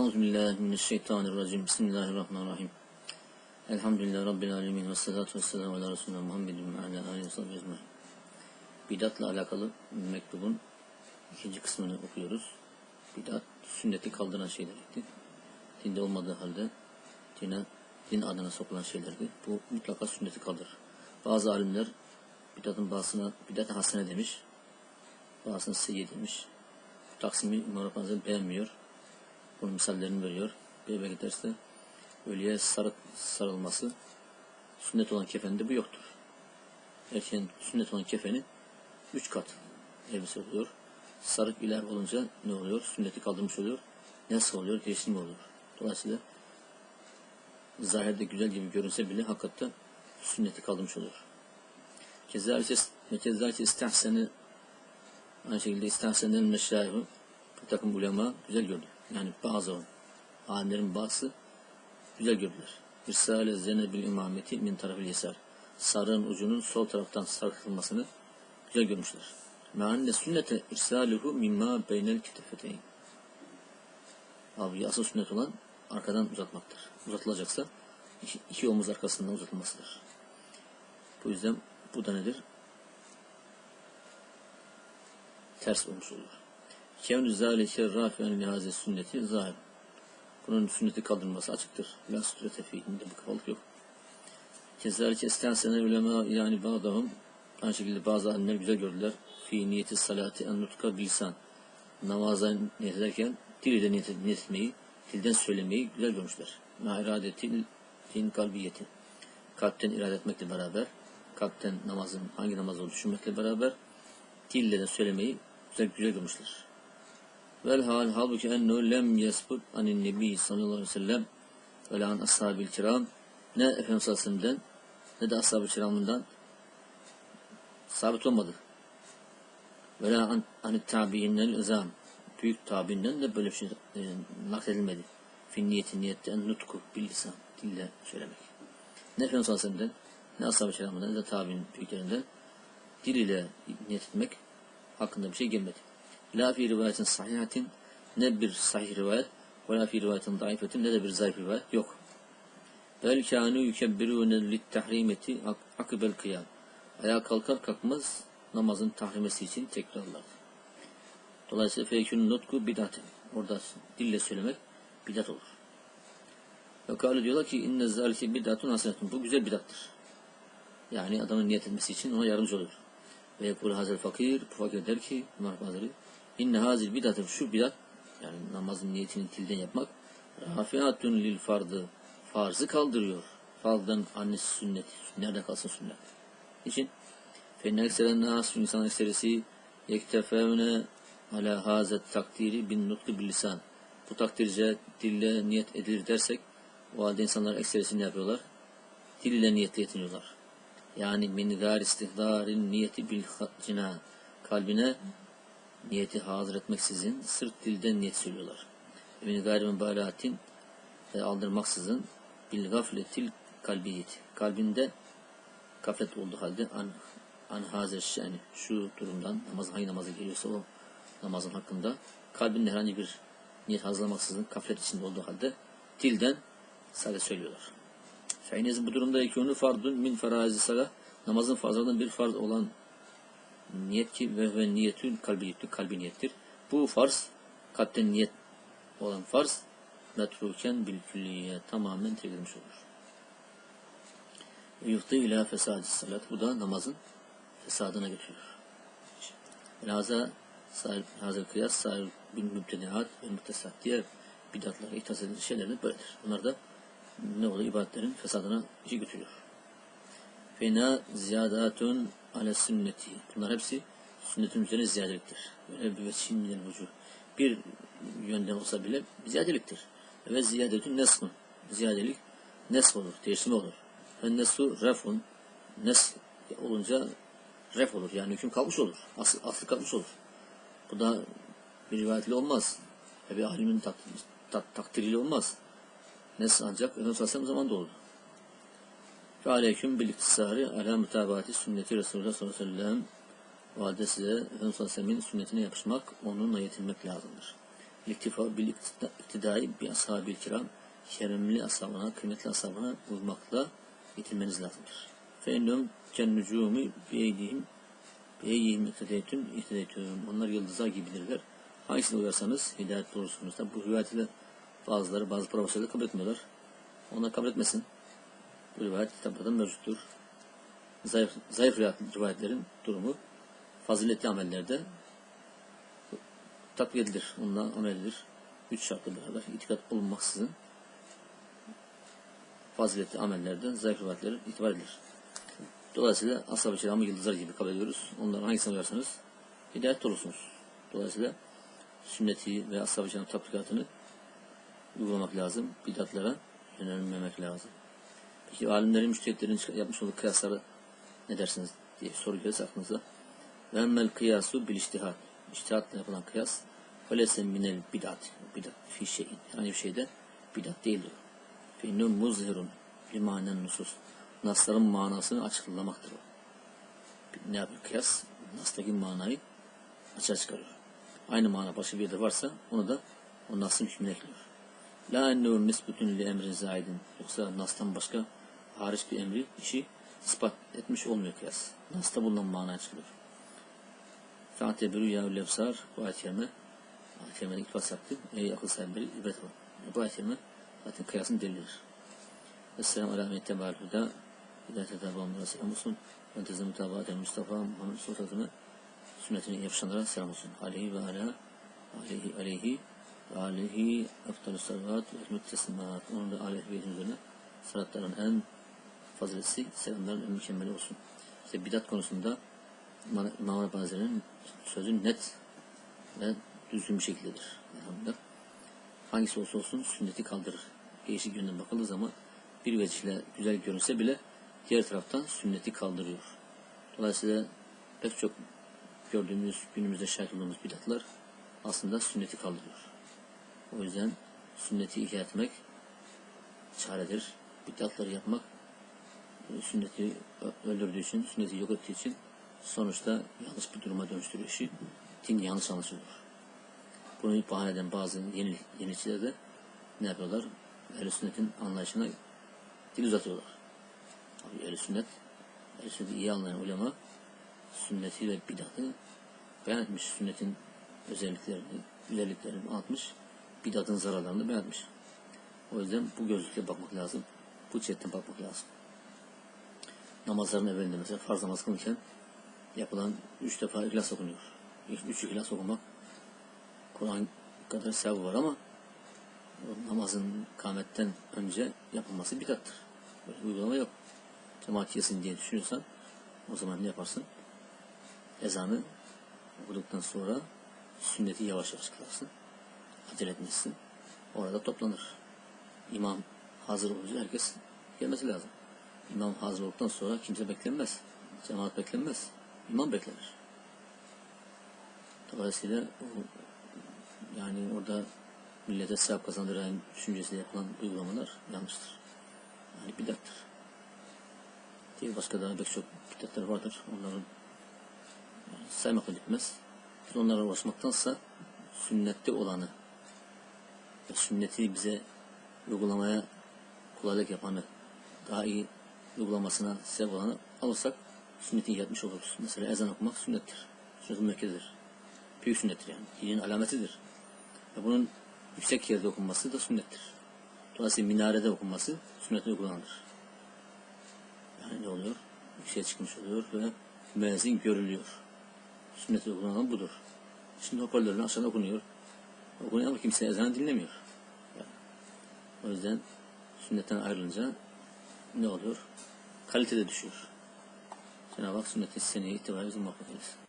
Euzubillahimineşşeytanirracim. Bismillahirrahmanirrahim. Elhamdülillah Rabbil alemin ve salatu ve selamu ala Resulüne Muhammedin ve ala aleyhi ve ecmaîn. Bidatla alakalı mektubun ikinci kısmını okuyoruz. Bidat, sünneti kaldıran şeylerdi. Dinde olmadığı halde dine, din adına sokulan şeylerdi. Bu mutlaka sünneti kaldırır. Bazı alimler bidatın bazısına bidat-ı hasene demiş. Bazısına seyyi demiş. Taksimi İmam Rabbani beğenmiyor. Bunun misallerini veriyor. Bir belki derste ölüye sarı, sarılması sünnet olan kefende bu yoktur. Erkeğin sünnet olan kefeni üç kat elbise oluyor. Sarık iler olunca ne oluyor? Sünneti kaldırmış oluyor. Nasıl oluyor? Değişim oluyor. Dolayısıyla zahirde güzel gibi görünse bile hakikaten sünneti kaldırmış oluyor. Kezalike, istihseni aynı şekilde istihsenen meşrahibi bir takım ulema güzel gördü. Yani bazı alimlerin bazı güzel gördüler. İrsale zenebil imameti min tarafil yesar. Sarığın ucunun sol taraftan sarkılmasını güzel görmüşler. Meanne sünnete irsaluhu mimma beynel kitefeteyn. Abi asıl sünnet olan arkadan uzatmaktır. Uzatılacaksa iki, iki omuz arkasından uzatılmasıdır. Bu yüzden bu da nedir? Ters olmuş olur. Kevnü zâlike râfi'en lihâze sünneti zahir. Bunun sünneti kaldırılması açıktır. La sütrete fiilinde bu kafalık yok. Kezalike istensene ulema yani bağdahım aynı şekilde bazı alimler güzel gördüler. Fi niyeti salati en nutka bilsan. Namaza niyet ederken dil ile niyet, niyet etmeyi, dilden söylemeyi güzel görmüşler. Ma iradetil din kalbiyeti. Kalpten irade etmekle beraber, kalpten namazın hangi namaz olduğunu düşünmekle beraber dille de söylemeyi güzel güzel görmüşler. Vel hal halbuki ennu lem yesbut anin nebi sallallahu aleyhi ve sellem ve an ashabil kiram ne Efendimiz sallallahu ne de ashab-ı kiramından sabit olmadı. Ve la an, anit tabiinnel izam büyük tabiinden de böyle bir şey e, nakledilmedi. Fin niyeti niyette en nutku bil lisan dille söylemek. Ne Efendimiz sallallahu ne ashab-ı kiramından ne de tabiin büyüklerinden dil ile niyet etmek hakkında bir şey gelmedi. La fi rivayetin sahihatin ne bir sahih rivayet ve la fi rivayetin zayıfetin ne de bir zayıf rivayet yok. Bel kânû yukebbirûne lit tahrimeti akibel kıyam. Ayağa kalkar kalkmaz namazın tahrimesi için tekrarlar. Dolayısıyla feykün nutku bidatin. Orada dille söylemek bidat olur. Ve kâlu diyorlar ki inne zâlike bidatun hasenetun. Bu güzel bidattır. Yani adamın niyet etmesi için ona yardımcı olur. Ve yekul hazel fakir. Bu fakir der ki Ömer Hazretleri İnne hazil bidatı şu bidat yani namazın niyetini tilden yapmak rafiatun lil fardı farzı kaldırıyor. Farzdan annesi sünnet. Nerede kalsın sünnet? Niçin? Fenne ekseren nas insan ekserisi yektefevne ala hazet takdiri bin nutku bil lisan. Bu takdirce dille niyet edilir dersek o halde insanlar ekserisi ne yapıyorlar? Dille niyetle yetiniyorlar. Yani min gâr istihdarin niyeti bil cina. Kalbine niyeti hazır etmeksizin sırt dilden niyet söylüyorlar. Min gayri mübalatin e, aldırmaksızın bil gafletil kalbiyet. Kalbinde gaflet olduğu halde an, an hazır yani şu durumdan namaz hangi namaza geliyorsa o namazın hakkında kalbinde herhangi bir niyet hazırlamaksızın gaflet içinde olduğu halde dilden sadece söylüyorlar. Feynez bu durumda ekûnü fardun min farazi salah namazın farzlarından bir farz olan niyet ki ve ve niyetün kalbi kalbi niyettir. Bu farz kalpten niyet olan farz metruken bil külliye tamamen terk olur. Yuhtu ila fesadi salat. Bu da namazın fesadına götürüyor. Laza sahip hazır kıyas sahip bil mübtedihat ve muhtesat diğer bidatlara ihtas edilen şeyler de böyledir. Bunlar da ne oluyor? ibadetlerin fesadına işi götürüyor. Fena ziyadatun ale sünneti. Bunlar hepsi sünnetin üzerine ziyadeliktir. Bir veçin minel vücuh. Bir yönden olsa bile ziyadeliktir. Ve ziyadetün nesmun. Ziyadelik nes olur, değişimi olur. Ve nesu refun. Nes olunca ref olur. Yani hüküm kalmış olur. Asıl, asıl kalmış olur. Bu da bir rivayetle olmaz. Ve bir alimin tak, tak, takdiriyle olmaz. Nes ancak Efendimiz Aleyhisselam zamanında olur. Ve aleyküm bil iktisari ala mutabati sünneti Resulullah sallallahu aleyhi ve sellem o halde size Efendimiz sünnetine yapışmak, onunla yetinmek lazımdır. İktifa bil iktidai bir ashabil kiram keremli ashabına, kıymetli ashabına uymakla getirmeniz lazımdır. Fe ennum cennucumi beydihim beydihim iktideytüm iktideytüm. Onlar yıldızlar gibidirler. Hangisine uyarsanız hidayet olursunuz. Tabi bu rivayeti de bazıları, bazı profesörler kabul etmiyorlar. Onlar kabul etmesin. Bu rivayet kitaplarda mevcuttur. Zayıf, zayıf rivayetlerin durumu faziletli amellerde takviye edilir. Onunla amel edilir. Üç şartla beraber itikat bulunmaksızın faziletli amellerden zayıf rivayetleri itibar edilir. Dolayısıyla ashab-ı kiramı yıldızlar gibi kabul ediyoruz. Onların hangisine uyarsanız hidayet olursunuz. Dolayısıyla sünneti ve ashab-ı kiram tatbikatını uygulamak lazım. Bidatlara yönelmemek lazım. Peki alimlerin, müştehitlerin yapmış olduğu kıyasları ne dersiniz diye soru gelirse aklınıza. Ve emmel kıyasu bil iştihat. İştihatla yapılan kıyas felese minel bidat. Bidat fi şeyin. Herhangi bir şeyde bidat değildir. Fe innum muzhirun limanen nusus. Nasların manasını açıklamaktır. Ne yapıyor kıyas? Nas'taki manayı açığa çıkarıyor. Aynı mana başka bir yerde varsa onu da o Nas'ın hükmüne ekliyor. La ennehu misbutun li emrin zaidin. Yoksa Nas'tan başka hariç bir emri, işi ispat etmiş olmuyor kıyas. Nas'ta bulunan manaya çıkıyor. Fa'tebiru ya lefsar bu ayet kerime ayet kerimede ilk bahsetti. Ey akıl sahipleri ibret alın. Bu ayet kerime zaten kıyasın delilidir. Esselamu ala men tebal huda hidayete tabi olanlara selam olsun. Ben tezim mutabaten Mustafa Muhammed Sultan'ı sünnetine yapışanlara selam olsun. Aleyhi ve ala aleyhi aleyhi ve aleyhi eftalü salavat ve hikmet teslimat. Onun da aleyhi ve üzerine salatların en faziletli selamların en mükemmeli olsun. İşte bidat konusunda İmam Rabbani'nin sözü net ve düzgün bir şekildedir. Elhamdülillah. Hangisi olsa olsun sünneti kaldırır. Değişik yönden bakıldığı zaman bir vecihle güzel görünse bile diğer taraftan sünneti kaldırıyor. Dolayısıyla pek çok gördüğümüz, günümüzde şahit olduğumuz bidatlar aslında sünneti kaldırıyor. O yüzden sünneti ihya etmek çaredir. Bidatları yapmak sünneti öldürdüğü için, sünneti yok ettiği için sonuçta yanlış bir duruma dönüştürüyor işi. Din yanlış anlaşılıyor. Bunu bahane eden bazı yeni, yeniçiler de ne yapıyorlar? Ehl-i sünnetin anlayışına dil uzatıyorlar. Abi sünnet, ehl-i sünneti iyi anlayan ulema sünneti ve bidatı beyan etmiş. Sünnetin özelliklerini, güzelliklerini anlatmış. Bidatın zararlarını beyan etmiş. O yüzden bu gözlükle bakmak lazım. Bu cihetten bakmak lazım. Namazların evvelinde mesela farz namaz kılırken yapılan üç defa ihlas okunuyor. Üç ihlas okumak Kur'an kadar sevabı var ama namazın kametten önce yapılması bidattır. Böyle uygulama yok. Cemaat yesin diye düşünüyorsan o zaman ne yaparsın? Ezanı okuduktan sonra sünneti yavaş yavaş kılarsın. Acele etmezsin. Orada toplanır. İmam hazır olunca herkes gelmesi lazım. İmam hazır olduktan sonra kimse beklenmez. Cemaat beklenmez. İmam beklenir. Dolayısıyla yani orada millete sevap kazandıran düşüncesiyle yapılan uygulamalar yanlıştır. Yani bidattır. Değil başka daha pek çok bidatlar vardır. Onların yani saymakla bitmez. Biz onlara ulaşmaktansa sünnette olanı sünneti bize uygulamaya kolaylık yapanı daha iyi uygulamasına sebep olanı alırsak sünneti yatmış oluruz. Mesela ezan okumak sünnettir. Sünnet-i. Büyük sünnettir yani. Dinin alametidir. Ve bunun yüksek yerde okunması da sünnettir. Dolayısıyla minarede okunması sünnete uygulanır. Yani ne oluyor? Yükseğe çıkmış oluyor ve müezzin görülüyor. Sünnete uygulanan budur. Şimdi hoparlörle aşağıda okunuyor. Okunuyor ama kimse ezanı dinlemiyor. Yani. O yüzden sünnetten ayrılınca ne oluyor? Kalite de düşüyor. Cenab-ı Hak sünnet-i seneye itibariyle bizim muhabbet eylesin.